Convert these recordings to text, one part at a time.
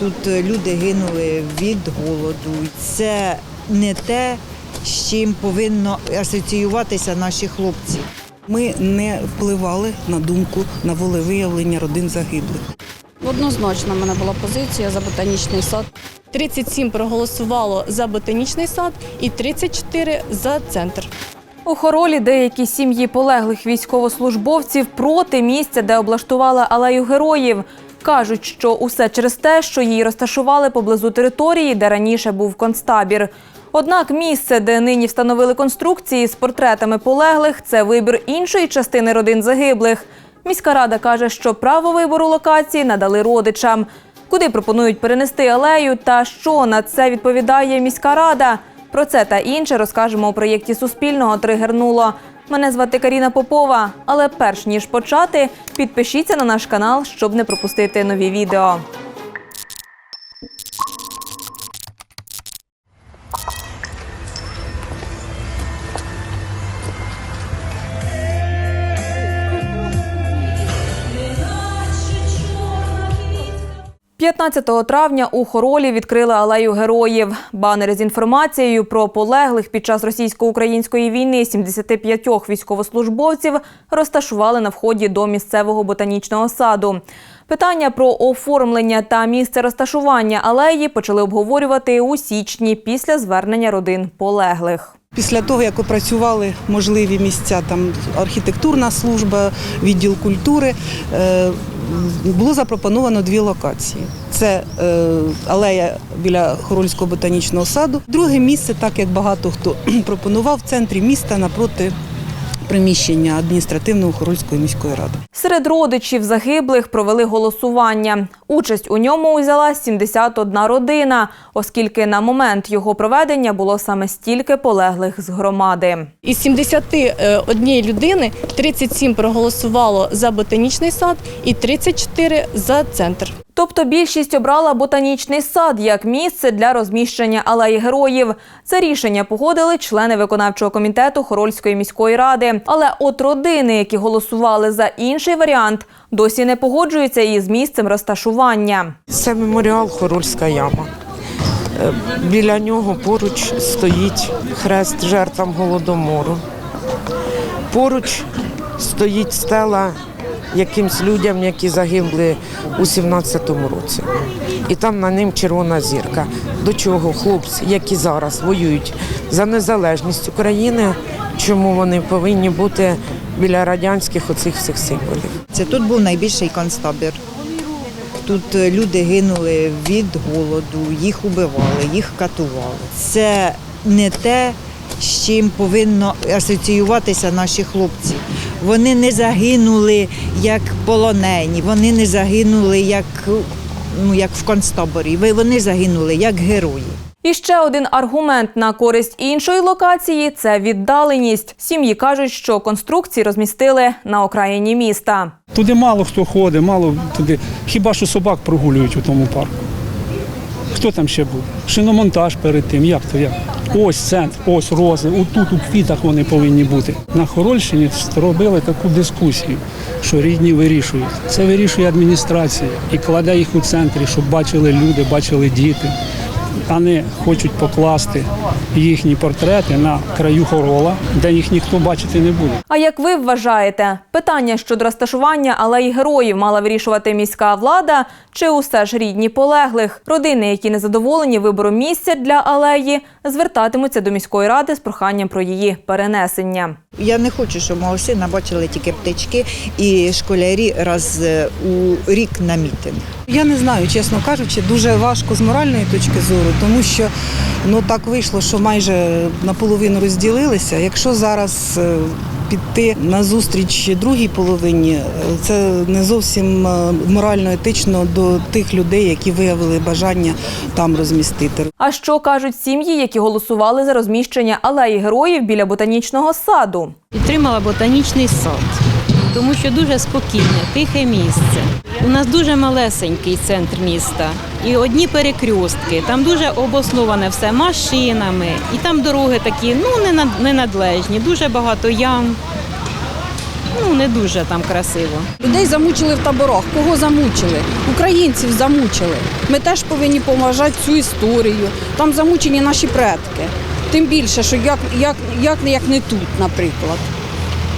Тут е, люди гинули від голоду. Це не те, з чим повинно асоціюватися наші хлопці. Ми не впливали на думку на волевиявлення родин загиблих. Однозначно в мене була позиція за ботанічний сад. 37 проголосувало за ботанічний сад і 34 за центр. У хоролі деякі сім'ї полеглих військовослужбовців проти місця, де облаштували алею героїв. Кажуть, що усе через те, що її розташували поблизу території, де раніше був концтабір. Однак місце, де нині встановили конструкції з портретами полеглих, це вибір іншої частини родин загиблих. Міська рада каже, що право вибору локації надали родичам. Куди пропонують перенести алею та що на це відповідає міська рада? Про це та інше розкажемо у проєкті Суспільного Тригернуло. Мене звати Каріна Попова. Але перш ніж почати, підпишіться на наш канал, щоб не пропустити нові відео. – 15 травня у Хоролі відкрили алею героїв. Банери з інформацією про полеглих під час російсько-української війни 75 військовослужбовців розташували на вході до місцевого ботанічного саду. Питання про оформлення та місце розташування алеї почали обговорювати у січні після звернення родин полеглих. Після того, як опрацювали можливі місця, там архітектурна служба, відділ культури, е, було запропоновано дві локації. Це е, алея біля Хорольського ботанічного саду. Друге місце, так як багато хто пропонував, в центрі міста напроти приміщення адміністративного Хорольської міської ради. Серед родичів загиблих провели голосування. Участь у ньому узяла 71 родина, оскільки на момент його проведення було саме стільки полеглих з громади. Із 71 людини 37 проголосувало за ботанічний сад і 34 за центр. Тобто більшість обрала ботанічний сад як місце для розміщення алеї героїв. Це рішення погодили члени виконавчого комітету Хорольської міської ради. Але от родини, які голосували за інший варіант, досі не погоджуються із місцем розташування. Це меморіал Хорольська яма. Е, Біля нього поруч стоїть хрест жертвам голодомору. Поруч стоїть стела якимсь людям, які загинули у 17-му році. І там на ним червона зірка. До чого хлопці, які зараз воюють за незалежність України, чому вони повинні бути біля радянських оцих всіх символів? Це тут був найбільший концтабір. Тут е, люди гинули від голоду, їх убивали, їх катували. Це не те, з чим повинно асоціюватися наші хлопці. Вони не загинули як полонені, вони не загинули як, ну, як в концтаборі. Ви- Вони загинули як герої. І ще один аргумент на користь іншої локації це віддаленість. Сім'ї кажуть, що конструкції розмістили на окраїні міста. Туди мало хто ходить, мало туди. Хіба що собак прогулюють у тому парку. Хто там ще був? Шиномонтаж перед тим. Як то як? Ось центр, ось рози, отут у квітах вони повинні бути. На Хорольщині зробили таку дискусію, що рідні вирішують. Це вирішує адміністрація і кладе їх у центрі, щоб бачили люди, бачили діти. А не хочуть покласти їхні портрети на краю хорола, де їх ніхто бачити не буде. А як ви вважаєте, питання щодо розташування алеї героїв мала вирішувати міська влада чи усе ж рідні полеглих? Родини, які не задоволені вибором місця для алеї, звертатимуться до міської ради з проханням про її перенесення. Я не хочу, щоб мого сина бачили тільки птички і школярі раз е, у рік на мітинг. Я не знаю, чесно кажучи, дуже важко з моральної точки зору, тому що ну так вийшло, що майже наполовину розділилися. Якщо зараз е, піти на зустріч другій половині, е, це не зовсім е, морально етично до тих людей, які виявили бажання там розмістити. А що кажуть сім'ї, які голосували за розміщення алеї героїв біля ботанічного саду? Підтримала ботанічний сад, тому що дуже спокійне, тихе місце. У нас дуже малесенький центр міста і одні перекрістки. Там дуже обосноване все машинами, і там дороги такі ну ненад- ненадлежні, дуже багато ям. ну не дуже там красиво. Людей замучили в таборах. Кого замучили? Українців замучили. Ми теж повинні поважати цю історію. Там замучені наші предки. Тим більше, що як, як, як, як не тут, наприклад.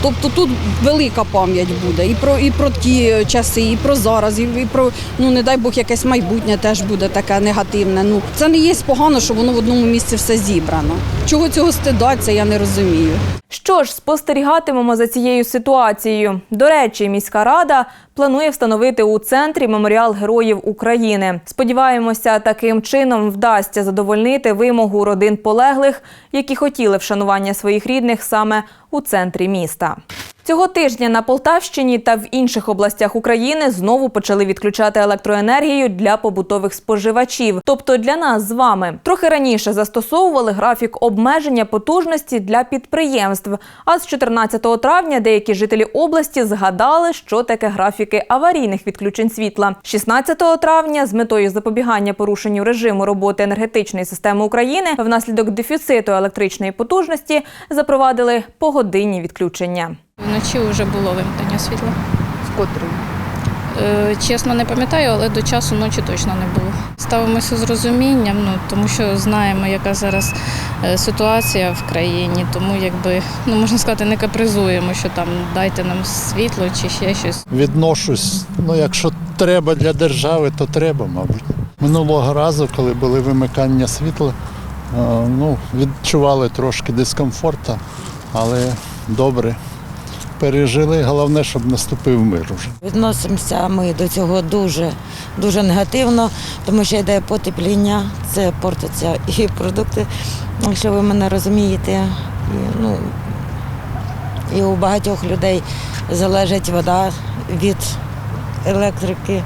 Тобто тут велика пам'ять буде і про і про ті часи, і про зараз, і, про ну не дай Бог, якесь майбутнє теж буде таке негативне. Ну це не є погано, що воно в одному місці все зібрано. Чого цього стидаться, я не розумію. Що ж, спостерігатимемо за цією ситуацією. До речі, міська рада планує встановити у центрі меморіал героїв України. Сподіваємося, таким чином вдасться задовольнити вимогу родин полеглих, які хотіли вшанування своїх рідних саме у центрі міста. Цього тижня на Полтавщині та в інших областях України знову почали відключати електроенергію для побутових споживачів, тобто для нас з вами. Трохи раніше застосовували графік обмеження потужності для підприємств. А з 14 травня деякі жителі області згадали, що таке графіки аварійних відключень світла. 16 травня з метою запобігання порушенню режиму роботи енергетичної системи України внаслідок дефіциту електричної потужності запровадили погодинні відключення. Вночі вже було вимкнення світла. Вкотре. Е, чесно, не пам'ятаю, але до часу ночі точно не було. Ставимося з розумінням, ну тому що знаємо, яка зараз е, ситуація в країні, тому якби ну можна сказати, не капризуємо, що там дайте нам світло чи ще щось. відношусь. Ну, якщо треба для держави, то треба, мабуть. Минулого разу, коли були вимикання світла, е, ну, відчували трошки дискомфорту, але добре. Пережили, головне, щоб наступив мир уже. Відносимося ми до цього дуже, дуже негативно, тому що йде потепління, це портяться і продукти, якщо ви мене розумієте. І, ну, і у багатьох людей залежить вода від електрики,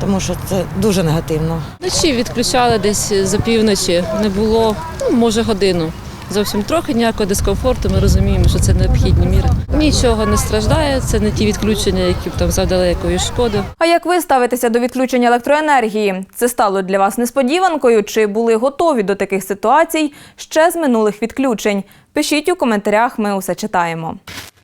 тому що це дуже негативно. Вночі відключали десь за півночі, не було, ну, може, годину. Зовсім трохи ніякого дискомфорту. Ми розуміємо, що це необхідні міри. Нічого не страждає, це не ті відключення, які б там завдали якоїсь шкоди. А як ви ставитеся до відключення електроенергії? Це стало для вас несподіванкою? Чи були готові до таких ситуацій ще з минулих відключень? Пишіть у коментарях, ми усе читаємо.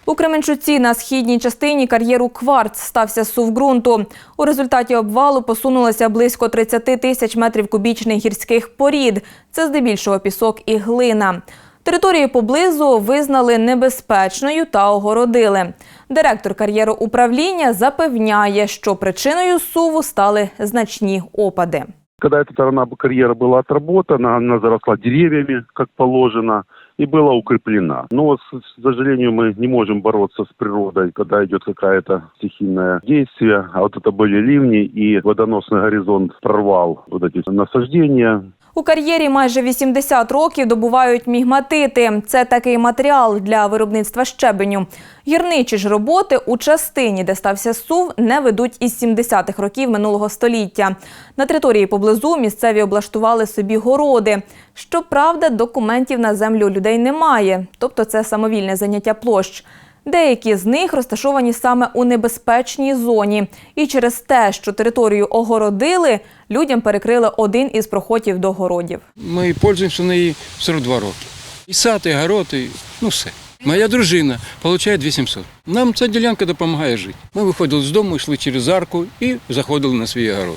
У Кременчуці на східній частині кар'єру Кварц стався сув ґрунту. У результаті обвалу посунулося близько 30 тисяч метрів кубічних гірських порід. Це здебільшого пісок і глина. Територію поблизу визнали небезпечною та огородили. Директор кар'єру управління запевняє, що причиною суву стали значні опади. Когда эта сторона карьера была отработана, она заросла деревьями, как положено, и была укреплена. Но, с- к сожалению, мы не можем бороться с природой, когда идет какое-то стихийное действие. А вот это были ливни, и водоносный горизонт прорвал вот эти насаждения. у кар'єрі майже 80 років добувають мігматити. Це такий матеріал для виробництва щебеню. Гірничі ж роботи у частині, де стався сув, не ведуть із 70-х років минулого століття. На території поблизу місцеві облаштували собі городи. Щоправда, документів на землю людей немає, тобто це самовільне заняття площ. Деякі з них розташовані саме у небезпечній зоні, і через те, що територію огородили, людям перекрили один із проходів до городів. Ми пользуємося нею 42 роки. І сад, і город, і ну все. Моя дружина отримує 2700. Нам ця ділянка допомагає жити. Ми виходили з дому, йшли через арку і заходили на свій город.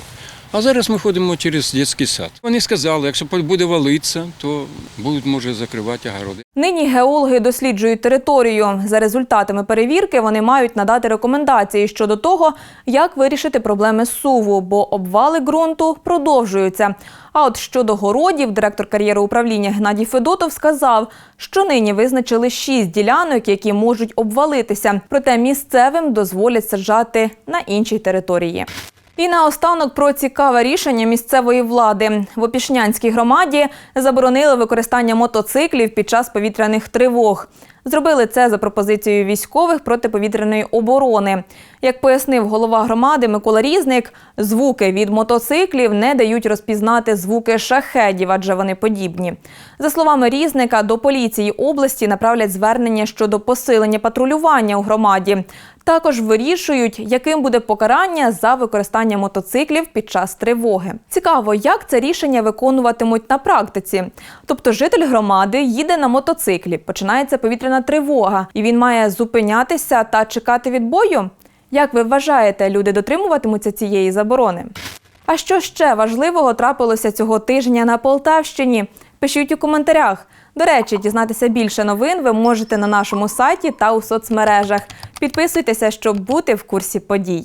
А зараз ми ходимо через дитячий сад. Вони сказали, якщо буде валитися, то будуть може закривати огороди. Нині геологи досліджують територію. За результатами перевірки вони мають надати рекомендації щодо того, як вирішити проблеми суву, бо обвали ґрунту продовжуються. А от щодо городів, директор кар'єру управління Геннадій Федотов сказав, що нині визначили шість ділянок, які можуть обвалитися. Проте місцевим дозволять саджати на іншій території. І наостанок про цікаве рішення місцевої влади. В Опішнянській громаді заборонили використання мотоциклів під час повітряних тривог. Зробили це за пропозицією військових протиповітряної оборони. Як пояснив голова громади Микола Різник, звуки від мотоциклів не дають розпізнати звуки шахедів, адже вони подібні. За словами Різника, до поліції області направлять звернення щодо посилення патрулювання у громаді. Також вирішують, яким буде покарання за використання мотоциклів під час тривоги. Цікаво, як це рішення виконуватимуть на практиці. Тобто, житель громади їде на мотоциклі, починається повітряна повітряна тривога, і він має зупинятися та чекати відбою? Як ви вважаєте, люди дотримуватимуться цієї заборони? А що ще важливого трапилося цього тижня на Полтавщині? Пишіть у коментарях. До речі, дізнатися більше новин ви можете на нашому сайті та у соцмережах. Підписуйтеся, щоб бути в курсі подій.